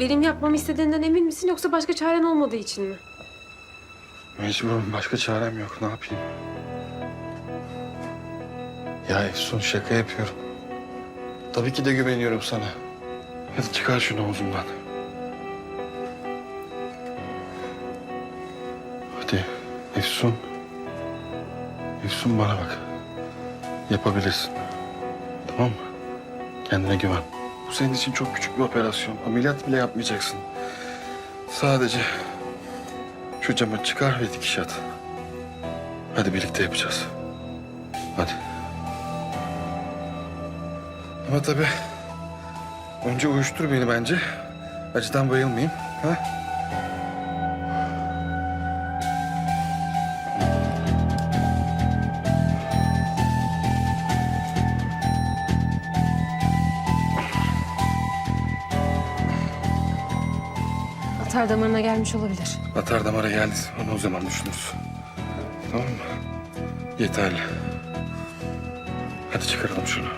benim yapmamı istediğinden emin misin yoksa başka çaren olmadığı için mi? Mecburum. Başka çarem yok. Ne yapayım? Ya Efsun şaka yapıyorum. Tabii ki de güveniyorum sana. Hadi çıkar şunu omzumdan. Hadi Efsun. Efsun bana bak. Yapabilirsin. Tamam mı? Kendine güven. Bu senin için çok küçük bir operasyon. Ameliyat bile yapmayacaksın. Sadece şu camı çıkar ve dikiş at. Hadi birlikte yapacağız. Hadi. Ama tabii önce uyuştur beni bence. Acıdan bayılmayayım. Ha? Atar damarına gelmiş olabilir. Atar damara geldi. Onu o zaman düşünürüz. Tamam mı? Yeterli. Hadi çıkaralım şunu.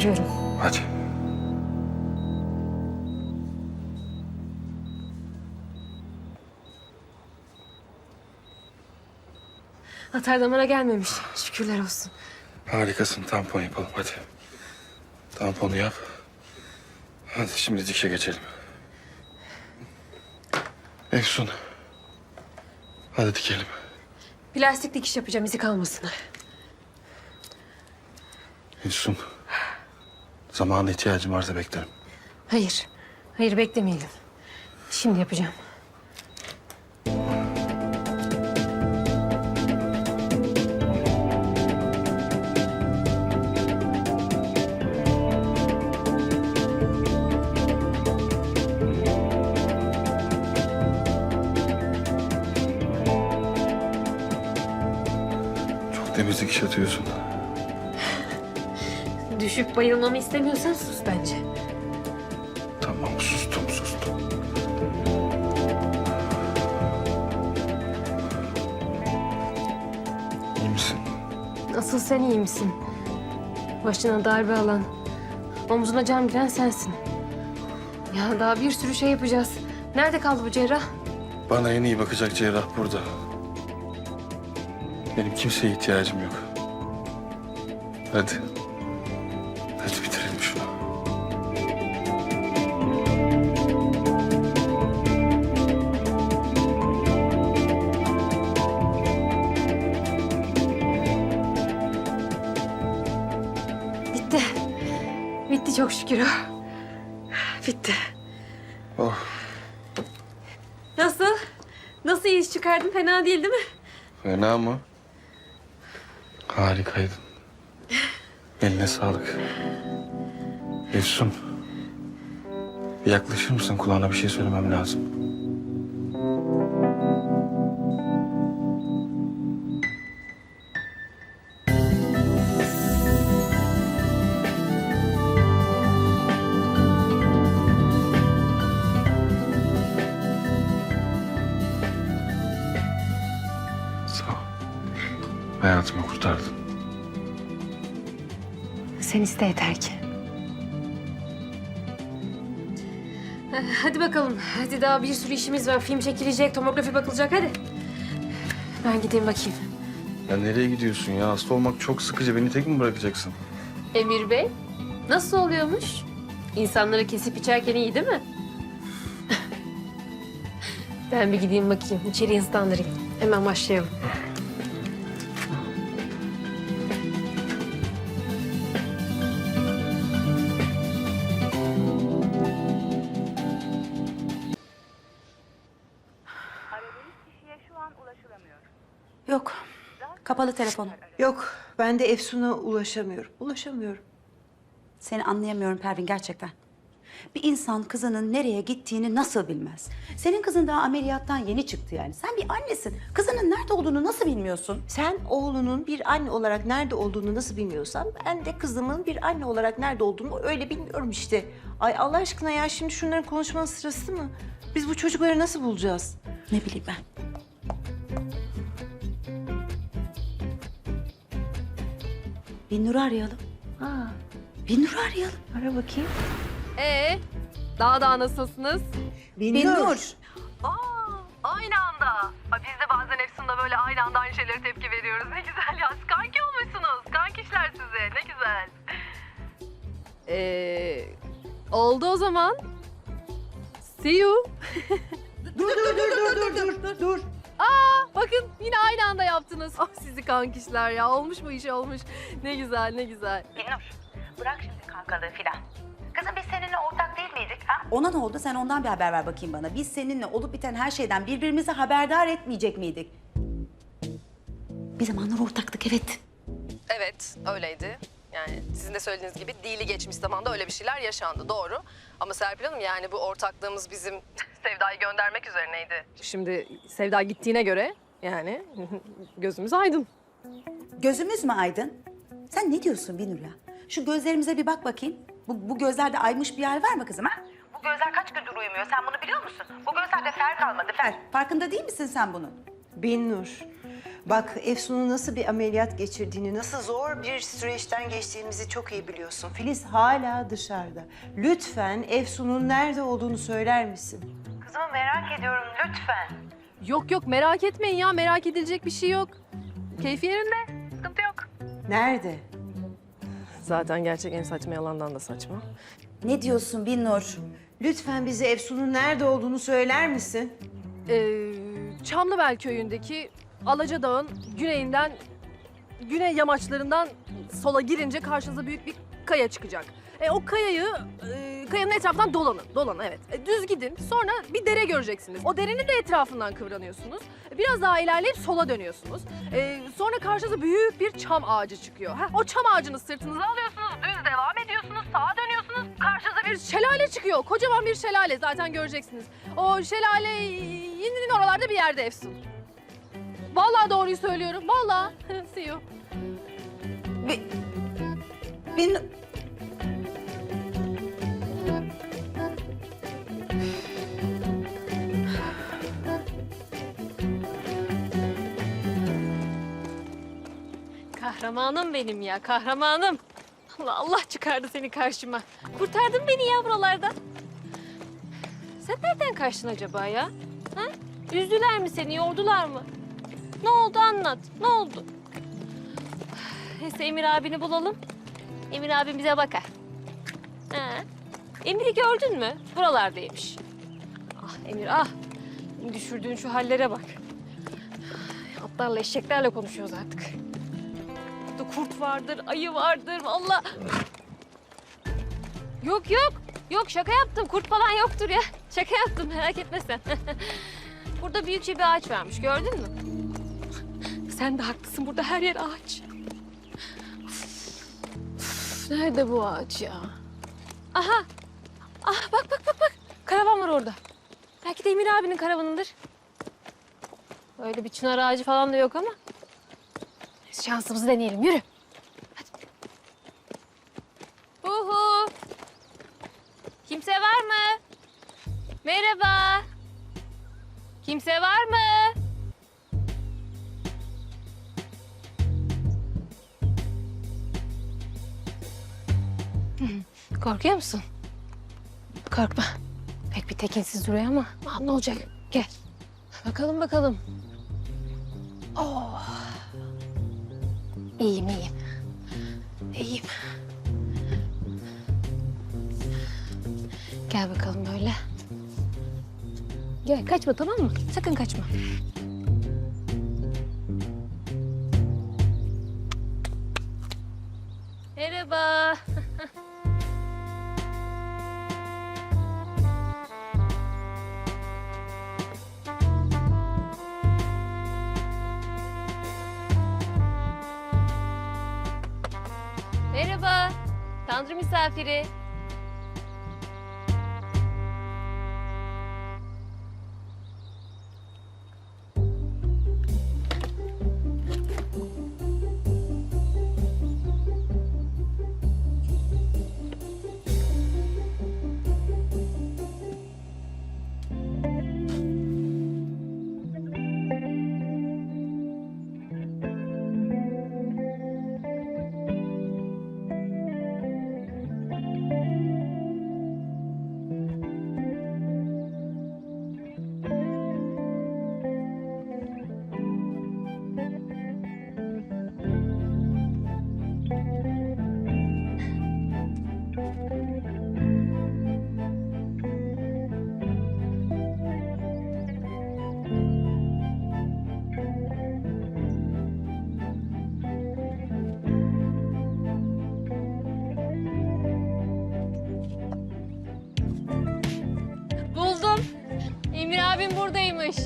Çıkarıyorum. Hadi. Atar damara gelmemiş. Şükürler olsun. Harikasın. Tampon yapalım hadi. Tamponu yap. Hadi şimdi dikişe geçelim. Efsun. Hadi dikelim. Plastik dikiş yapacağım izi kalmasın. Efsun. Zamana ihtiyacım varsa beklerim. Hayır. Hayır beklemeyelim. Şimdi yapacağım. Çok temizlik iş atıyorsun. Düşüp bayılmamı istemiyorsan sus bence. Tamam sustum sustum. İyi misin? Asıl sen iyi misin? Başına darbe alan, omzuna cam giren sensin. Ya daha bir sürü şey yapacağız. Nerede kaldı bu cerrah? Bana en iyi bakacak cerrah burada. Benim kimseye ihtiyacım yok. Hadi çok şükür. Bitti. Oh Nasıl? Nasıl iyi iş çıkardın? Fena değil değil mi? fena mı? Harikaydın. Eline sağlık. Efsun. Yaklaşır mısın? Kulağına bir şey söylemem lazım. Sen iste yeter ki. Hadi bakalım. Hadi daha bir sürü işimiz var. Film çekilecek, tomografi bakılacak. Hadi. Ben gideyim bakayım. Ya nereye gidiyorsun ya? Hasta olmak çok sıkıcı. Beni tek mi bırakacaksın? Emir Bey, nasıl oluyormuş? İnsanları kesip içerken iyi değil mi? ben bir gideyim bakayım. İçeriği ıslandırayım. Hemen başlayalım. Kapalı telefonu. Yok, ben de Efsun'a ulaşamıyorum. Ulaşamıyorum. Seni anlayamıyorum Pervin gerçekten. Bir insan kızının nereye gittiğini nasıl bilmez? Senin kızın daha ameliyattan yeni çıktı yani. Sen bir annesin. Kızının nerede olduğunu nasıl bilmiyorsun? Sen oğlunun bir anne olarak nerede olduğunu nasıl bilmiyorsan ben de kızımın bir anne olarak nerede olduğunu öyle bilmiyorum işte. Ay Allah aşkına ya şimdi şunların konuşmanın sırası mı? Biz bu çocukları nasıl bulacağız? Ne bileyim ben. Binnur'u arayalım. Aa, Binnur'u arayalım. ara bakayım. Ee, daha da nasılsınız? Binnur. Aynı anda. Aa, Biz de bazen Efsun'da böyle aynı anda aynı şeylere tepki veriyoruz. Ne güzel ya. Siz Kanki olmuşsunuz. Kankişler size. Ne güzel. Ee, oldu o zaman. See you. Dur dur dur dur dur dur dur dur. Bakın yine aynı anda yaptınız. Ah sizi kankişler ya. Olmuş bu iş olmuş. Ne güzel ne güzel. Binnur, bırak şimdi kankalığı filan. Kızım biz seninle ortak değil miydik ha? Ona ne oldu? Sen ondan bir haber ver bakayım bana. Biz seninle olup biten her şeyden birbirimizi haberdar etmeyecek miydik? Bir zamanlar ortaktık evet. Evet öyleydi. Yani sizin de söylediğiniz gibi dili geçmiş zamanda öyle bir şeyler yaşandı doğru. Ama Serpil Hanım yani bu ortaklığımız bizim Sevda'yı göndermek üzerineydi. Şimdi Sevda gittiğine göre yani gözümüz aydın. Gözümüz mü aydın? Sen ne diyorsun Binur ya? Şu gözlerimize bir bak bakayım. Bu, bu gözlerde aymış bir yer var mı kızım ha? Bu gözler kaç gündür uyumuyor sen bunu biliyor musun? Bu gözlerde fer kalmadı fer. Fer, farkında değil misin sen bunun? Binnur. Bak Efsun'un nasıl bir ameliyat geçirdiğini, nasıl zor bir süreçten geçtiğimizi çok iyi biliyorsun. Filiz hala dışarıda. Lütfen Efsun'un nerede olduğunu söyler misin? Kızımı merak ediyorum lütfen. Yok yok merak etmeyin ya. Merak edilecek bir şey yok. Keyfi yerinde. Sıkıntı yok. Nerede? Zaten gerçek en saçma yalandan da saçma. Ne diyorsun Binur? Lütfen bize Efsun'un nerede olduğunu söyler misin? Ee, Çamlıbel köyündeki Alaca Dağı'nın güneyinden, güney yamaçlarından sola girince karşınıza büyük bir kaya çıkacak. E, o kayayı, e, kayanın etrafından dolanın, dolanın evet. E, düz gidin, sonra bir dere göreceksiniz. O derenin de etrafından kıvranıyorsunuz. Biraz daha ilerleyip sola dönüyorsunuz. E, sonra karşınıza büyük bir çam ağacı çıkıyor. Heh, o çam ağacını sırtınıza alıyorsunuz, düz devam ediyorsunuz, sağa dönüyorsunuz. Karşınıza bir şelale çıkıyor, kocaman bir şelale zaten göreceksiniz. O şelale yinin oralarda bir yerde Efsun. Vallahi doğruyu söylüyorum. Vallahi. See you. Bi, Bin... Kahramanım benim ya, kahramanım. Allah Allah çıkardı seni karşıma. Kurtardın beni ya buralardan. Sen nereden kaçtın acaba ya? Ha? Üzdüler mi seni, yordular mı? Ne oldu anlat, ne oldu? Neyse Emir abini bulalım. Emir abim bize bakar. Ha. Emir'i gördün mü? Buralardaymış. Ah Emir ah. Düşürdüğün şu hallere bak. Atlarla eşeklerle konuşuyoruz artık. Burada kurt vardır, ayı vardır valla. Yok yok. Yok şaka yaptım. Kurt falan yoktur ya. Şaka yaptım merak etme sen. Burada büyükçe bir ağaç varmış gördün mü? Sen de haklısın burada her yer ağaç. Üf, Nerede bu ağaç ya? Aha. Ah bak bak bak bak. Karavan var orada. Belki de Emir abinin karavanıdır. Öyle bir çınar ağacı falan da yok ama. Şansımızı deneyelim. Yürü. Hadi. Uhu. Kimse var mı? Merhaba. Kimse var mı? Korkuyor musun? Korkma. Pek bir tekinsiz duruyor ama. Aa, ne olacak? Gel. Bakalım bakalım. Oh. İyiyim, iyiyim. İyiyim. Gel bakalım böyle. Gel, kaçma tamam mı? Sakın kaçma. Merhaba. Misafiri. Buradaymış.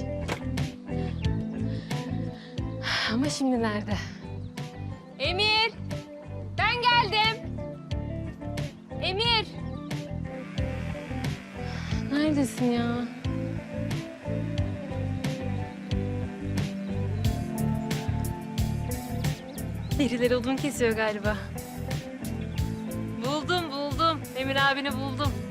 Ama şimdi nerede? Emir! Ben geldim. Emir! Neredesin ya? Birileri odun kesiyor galiba. Buldum buldum. Emir abini buldum.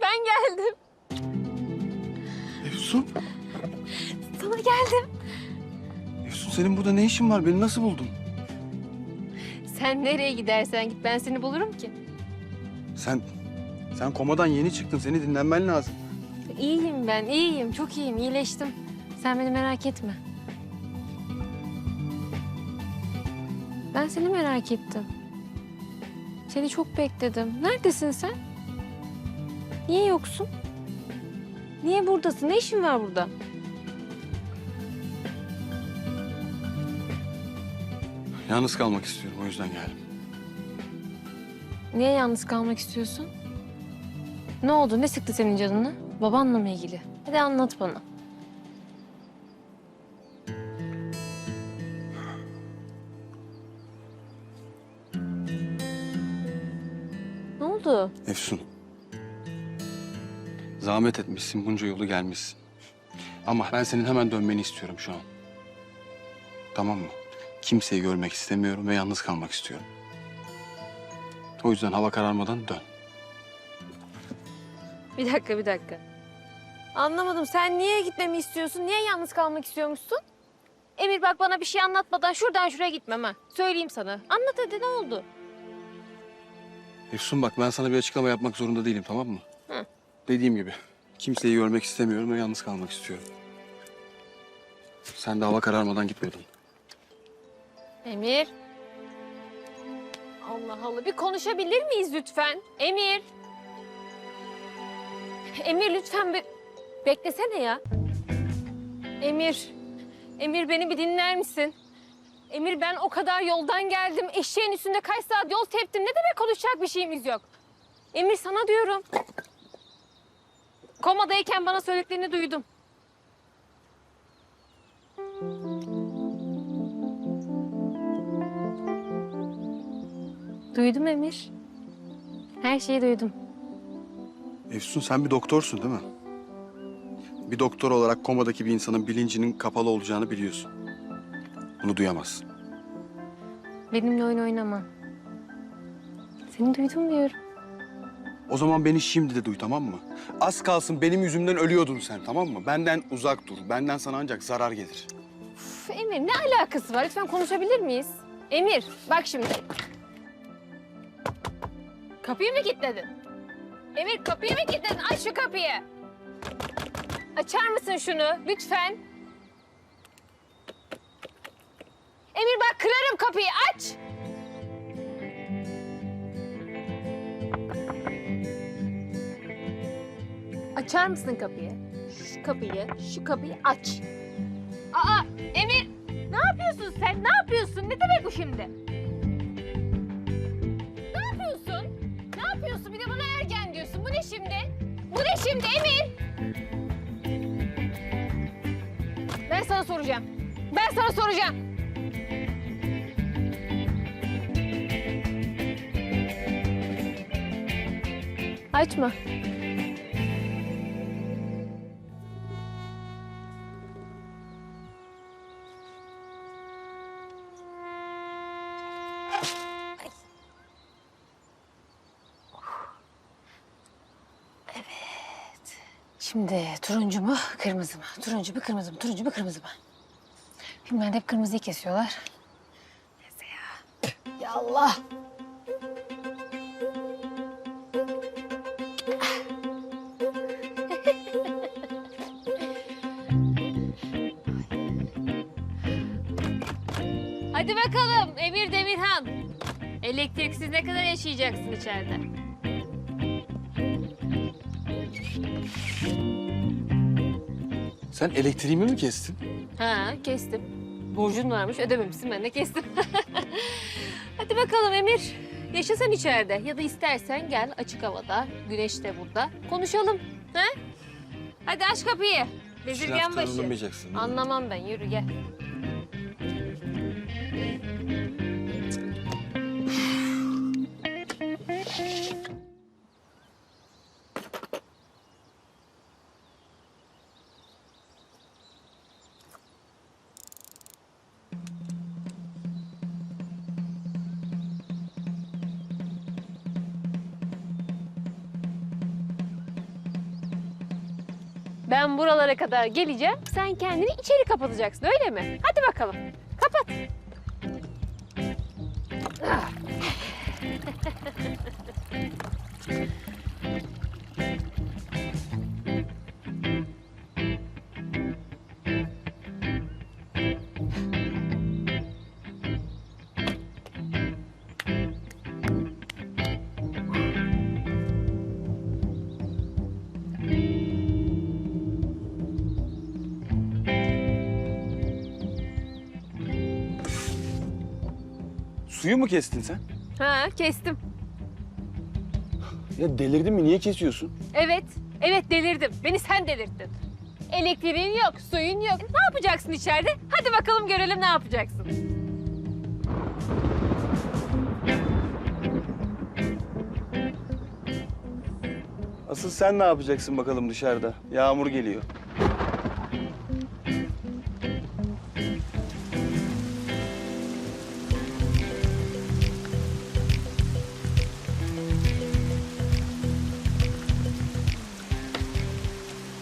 Ben geldim. Efsun, Sana geldim. Efsun senin burada ne işin var? Beni nasıl buldun? Sen nereye gidersen git ben seni bulurum ki. Sen, sen komadan yeni çıktın. Seni dinlenmen lazım. İyiyim ben, iyiyim. Çok iyiyim, iyileştim. Sen beni merak etme. Ben seni merak ettim. Seni çok bekledim. Neredesin sen? Niye yoksun? Niye buradasın? Ne işin var burada? Yalnız kalmak istiyorum. O yüzden geldim. Niye yalnız kalmak istiyorsun? Ne oldu? Ne sıktı senin canını? Babanla mı ilgili? Hadi anlat bana. Ne oldu? Efsun. Zahmet etmişsin. Bunca yolu gelmişsin. Ama ben senin hemen dönmeni istiyorum şu an. Tamam mı? Kimseyi görmek istemiyorum ve yalnız kalmak istiyorum. O yüzden hava kararmadan dön. Bir dakika, bir dakika. Anlamadım. Sen niye gitmemi istiyorsun? Niye yalnız kalmak istiyormuşsun? Emir bak bana bir şey anlatmadan şuradan şuraya gitmem ha. Söyleyeyim sana. Anlat hadi ne oldu? Efsun bak ben sana bir açıklama yapmak zorunda değilim tamam mı? Dediğim gibi kimseyi görmek istemiyorum ve yalnız kalmak istiyorum. Sen de hava kararmadan gitmiyordun. Emir. Allah Allah. Bir konuşabilir miyiz lütfen? Emir. Emir lütfen bir beklesene ya. Emir. Emir beni bir dinler misin? Emir ben o kadar yoldan geldim. Eşeğin üstünde kaç saat yol teptim. Ne demek konuşacak bir şeyimiz yok? Emir sana diyorum. Komadayken bana söylediklerini duydum. Duydum Emir. Her şeyi duydum. Efsun sen bir doktorsun değil mi? Bir doktor olarak komadaki bir insanın bilincinin kapalı olacağını biliyorsun. Bunu duyamazsın. Benimle oyun oynama. Seni duydum diyorum. O zaman beni şimdi de duy tamam mı? Az kalsın benim yüzümden ölüyordun sen tamam mı? Benden uzak dur. Benden sana ancak zarar gelir. Üf, Emir ne alakası var? Lütfen konuşabilir miyiz? Emir bak şimdi. Kapıyı mı kilitledin? Emir kapıyı mı kilitledin? Aç şu kapıyı. Açar mısın şunu lütfen? Emir bak kırarım kapıyı aç. Açar mısın kapıyı? Şu kapıyı, şu kapıyı aç. Aa Emir ne yapıyorsun sen? Ne yapıyorsun? Ne demek bu şimdi? Ne yapıyorsun? Ne yapıyorsun? Bir de bana ergen diyorsun. Bu ne şimdi? Bu ne şimdi Emir? Ben sana soracağım. Ben sana soracağım. Açma. Şimdi turuncu mu, kırmızı mı? Turuncu mu, kırmızı mı? Turuncu mu, kırmızı mı? Filmlerde hep kırmızıyı kesiyorlar. Neyse ya. Ya Allah. Hadi bakalım Emir Demirhan. Elektriksiz ne kadar yaşayacaksın içeride? Sen elektriğimi mi kestin? Ha kestim. Borcun varmış ödememişsin ben de kestim. Hadi bakalım Emir. Yaşasan içeride ya da istersen gel açık havada. Güneş de burada. Konuşalım. Ha? Hadi aç kapıyı. Bezirgen başı. Anlamayacaksın. değil mi? Anlamam ben yürü gel. Ben buralara kadar geleceğim. Sen kendini içeri kapatacaksın öyle mi? Hadi bakalım. Kapat. Ah. Suyu mu kestin sen? Ha kestim. Ya delirdin mi? Niye kesiyorsun? Evet. Evet delirdim. Beni sen delirttin. Elektriğin yok, suyun yok. Ne yapacaksın içeride? Hadi bakalım görelim ne yapacaksın. Asıl sen ne yapacaksın bakalım dışarıda? Yağmur geliyor.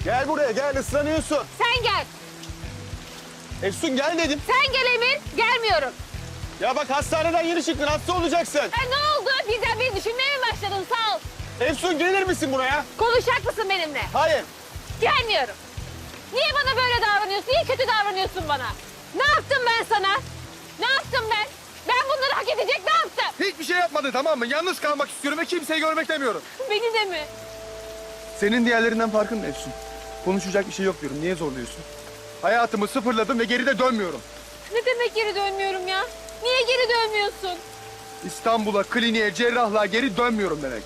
Gel buraya gel ıslanıyorsun. Sen gel. Efsun gel dedim. Sen gel Emir. Gelmiyorum. Ya bak hastaneden yeni çıktın hasta olacaksın. Ha, ne oldu? Birden beni düşünmeye mi başladın? Sağ ol. Efsun gelir misin buraya? Konuşacak mısın benimle? Hayır. Gelmiyorum. Niye bana böyle davranıyorsun? Niye kötü davranıyorsun bana? Ne yaptım ben sana? Ne yaptım ben? Ben bunları hak edecek ne yaptım? Hiçbir şey yapmadın tamam mı? Yalnız kalmak istiyorum ve kimseyi görmek demiyorum. Beni de mi? Senin diğerlerinden farkın ne Efsun? Konuşacak bir şey yok diyorum. Niye zorluyorsun? Hayatımı sıfırladım ve geri de dönmüyorum. Ne demek geri dönmüyorum ya? Niye geri dönmüyorsun? İstanbul'a, kliniğe, cerrahlığa geri dönmüyorum demek.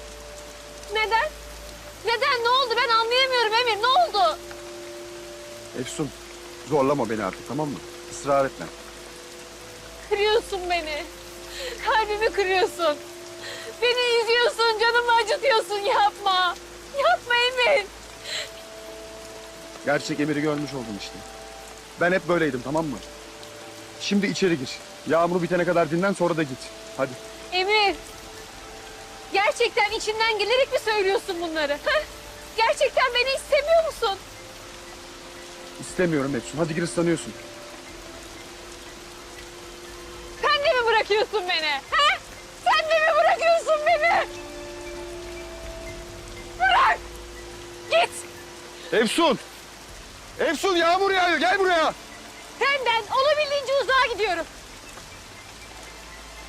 Neden? Neden? Ne oldu? Ben anlayamıyorum Emir. Ne oldu? Efsun, zorlama beni artık tamam mı? Israr etme. Kırıyorsun beni. Kalbimi kırıyorsun. Beni üzüyorsun, canımı acıtıyorsun. Yapma. Yapma Emir. Gerçek Emir'i görmüş oldum işte. Ben hep böyleydim tamam mı? Şimdi içeri gir. Yağmur bitene kadar dinlen sonra da git. Hadi. Emir. Gerçekten içinden gelerek mi söylüyorsun bunları? ha? Gerçekten beni istemiyor musun? İstemiyorum Efsun. Hadi gir ıslanıyorsun. Sen de mi bırakıyorsun beni? Ha? Sen de mi bırakıyorsun beni? Bırak! Git! Efsun! Efsun yağmur yağıyor. Gel buraya. Senden olabildiğince uzağa gidiyorum.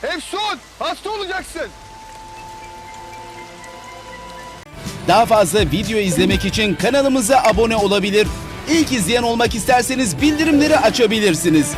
Efsun! Hasta olacaksın. Daha fazla video izlemek için kanalımıza abone olabilir. İlk izleyen olmak isterseniz bildirimleri açabilirsiniz.